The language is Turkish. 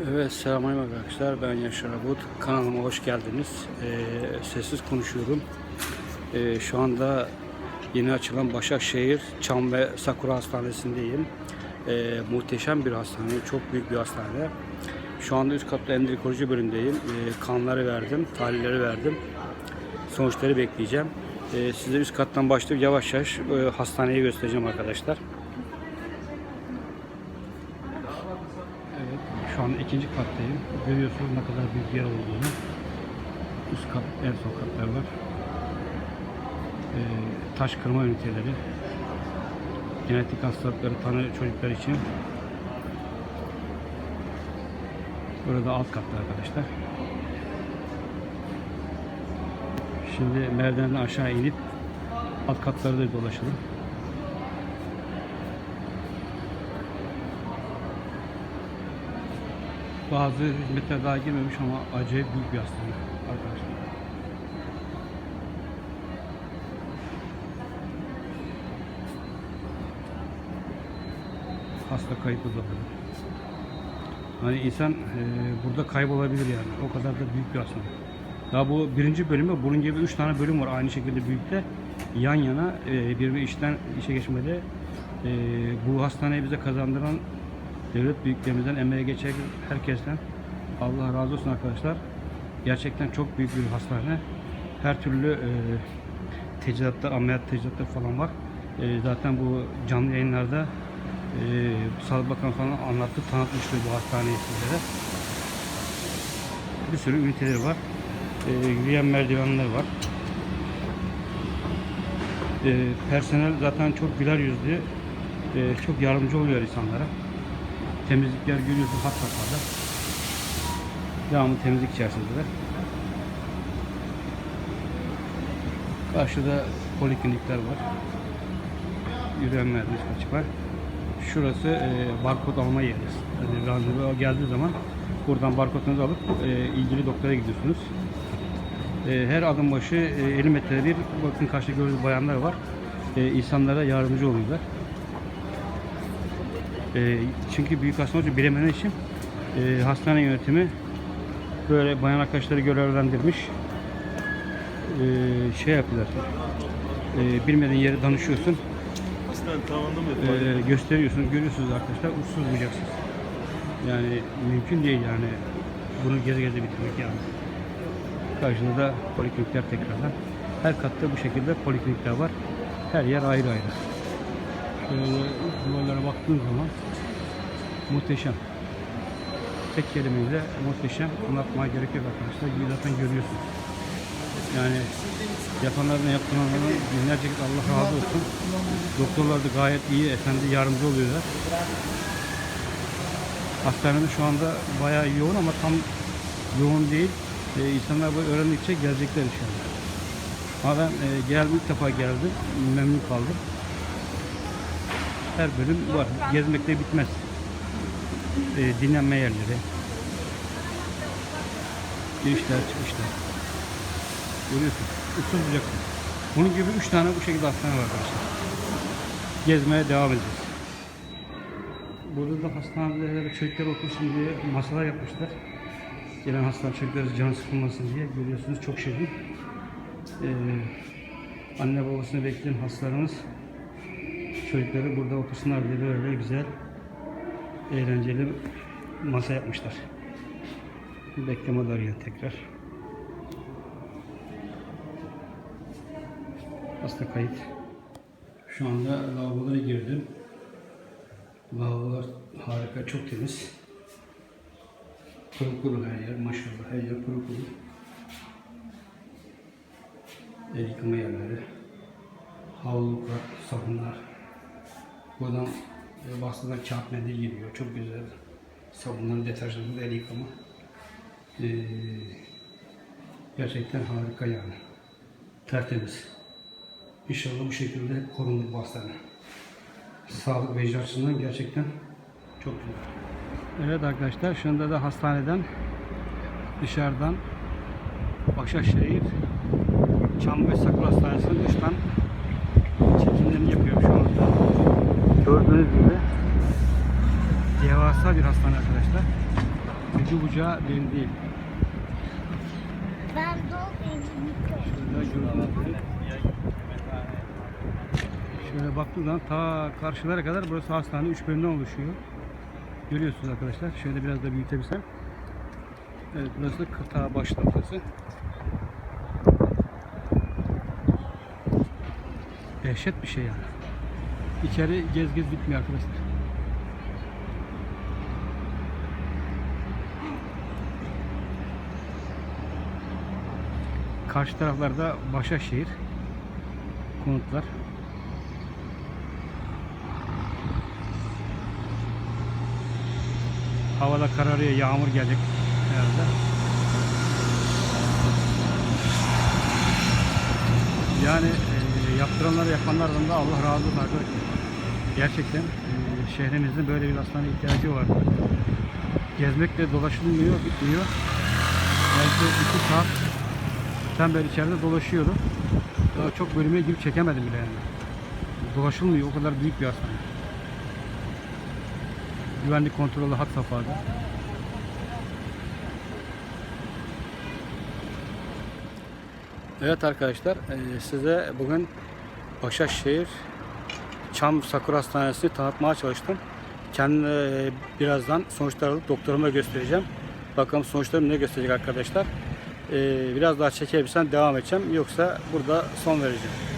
Evet selamünaleyküm arkadaşlar. Ben Yaşar Abut. Kanalıma hoş geldiniz. Ee, sessiz konuşuyorum. Ee, şu anda yeni açılan Başakşehir Çam ve Sakura Hastanesi'ndeyim. Ee, muhteşem bir hastane, çok büyük bir hastane. Şu anda üst katta endokrinoloji bölümündeyim. Ee, kanları verdim, tahlilleri verdim. Sonuçları bekleyeceğim. Ee, size üst kattan başlayıp yavaş yavaş e, hastaneyi göstereceğim arkadaşlar. Şu ikinci kattayım. Görüyorsunuz ne kadar büyük yer olduğunu. Üst kat, en son katlar var. Ee, taş kırma üniteleri. Genetik hastalıkları tanı çocuklar için. Burada alt katta arkadaşlar. Şimdi merdivenden aşağı inip alt katları da dolaşalım. Bazı hizmetler daha girmemiş ama acayip büyük bir hastane arkadaşlar. Hasta kayıp uzaklığı. Hani insan e, burada kaybolabilir yani. O kadar da büyük bir hastane. Daha bu birinci bölümü, bunun gibi üç tane bölüm var aynı şekilde büyükte. Yan yana e, bir bir işten işe geçmede e, bu hastaneyi bize kazandıran devlet büyüklerimizden, emeğe geçen herkesten Allah razı olsun arkadaşlar. Gerçekten çok büyük bir hastane. Her türlü e, teçhizatlar, ameliyat teçhizatları falan var. E, zaten bu canlı yayınlarda e, Sağlık Bakanı falan anlattı, tanıtmıştı bu hastaneyi sizlere. Bir sürü üniteleri var. E, yürüyen merdivenler var. E, personel zaten çok güler yüzlü, e, çok yardımcı oluyor insanlara. Temizlikler görüyorsun hat safhada. Devamlı temizlik içerisindeler. Karşıda poliklinikler var. Yürüyen merdiven açık var. Şurası e, barkod alma yeri. Yani randevu geldiği zaman buradan barkodunuzu alıp e, ilgili doktora gidiyorsunuz. E, her adım başı e, 50 metrede bir bakın karşıda gördüğünüz bayanlar var. E, insanlara yardımcı oluyorlar. E, çünkü büyük hastane olunca bilemeyen için e, hastane yönetimi böyle bayan arkadaşları görevlendirmiş. E, şey yapıyorlar. E, bilmediğin yere danışıyorsun. Hastane tamamında mı? E, gösteriyorsunuz, görüyorsunuz arkadaşlar. Uçsuz bucaksız. Yani mümkün değil yani. Bunu geze geze bitirmek yani. Karşında da poliklinikler tekrardan. Her katta bu şekilde poliklinikler var. Her yer ayrı ayrı. Şöyle duvarlara baktığın zaman muhteşem. Tek kelimeyle muhteşem anlatmaya gerek yok arkadaşlar. Zaten görüyorsunuz. Yani yapanların yaptıranların binlerce kez Allah razı olsun. Doktorlar da gayet iyi, efendi yardımcı oluyorlar. Hastanede şu anda bayağı yoğun ama tam yoğun değil. Ee, insanlar böyle öğrendikçe gelecekler inşallah. Ama ben e, geldim ilk defa geldim. Memnun kaldım. Her bölüm var. Gezmekte bitmez. E, dinlenme yerleri. Girişler, çıkışlar. Görüyorsun. Usul bucaksın. Bunun gibi üç tane bu şekilde hastane var arkadaşlar. Gezmeye devam edeceğiz. Burada da hastanelere çocuklar otursun diye masalar yapmışlar. Gelen hasta çocukları canı sıkılmasın diye görüyorsunuz çok şirin. Ee, anne babasını bekleyen hastalarımız çocukları burada otursunlar diye böyle güzel eğlenceli masa yapmışlar. Bekleme odası tekrar. Hasta kayıt. Şu anda lavabolara girdim. Lavabolar harika, çok temiz. Pırıl pırıl her yer, maşallah her yer pırıl pırıl. El yıkama yerleri, havluluklar, sabunlar. Buradan e, bahseden kağıt mendil geliyor, çok güzel. Sabunların deterjanları, el yıkama. Ee, gerçekten harika yani. Tertemiz. İnşallah bu şekilde hep korunur. Sağlık ve açısından gerçekten çok güzel. Evet arkadaşlar şu anda da hastaneden dışarıdan Başakşehir Çam ve Sakura Hastanesi'nin dıştan çekimlerini yapıyorum şu anda. Gördüğünüz gibi devasa bir hastane arkadaşlar. ucu bucağı belli değil. Ben Şöyle gördüğünüz gibi. Şöyle baktığım zaman ta karşılara kadar burası hastane 3 bölümden oluşuyor. Görüyorsunuz arkadaşlar. Şöyle biraz da büyütebilsem. Evet burası da kıta baş noktası. Dehşet bir şey yani. İçeri gez gez bitmiyor arkadaşlar. Karşı taraflarda Başakşehir konutlar. Havada kararıyor, yağmur gelecek herhalde. Yani e, yaptıranlar yapanlardan da Allah razı olsun arkadaşlar. Gerçekten e, şehrimizde böyle bir hastane ihtiyacı var. Gezmekle dolaşılmıyor, bitmiyor. Belki iki saat sen beri içeride dolaşıyordum. Daha çok bölüme girip çekemedim bile yani. Dolaşılmıyor, o kadar büyük bir hastane. Güvenlik kontrolü hat safhada. Evet arkadaşlar, eee, size bugün Başakşehir Çam Sakura Hastanesi'ni tanıtmaya çalıştım. Kendime eee, birazdan sonuçları alıp doktoruma göstereceğim. Bakalım sonuçlarım ne gösterecek arkadaşlar. Eee, biraz daha çekebilsem devam edeceğim. Yoksa burada son vereceğim.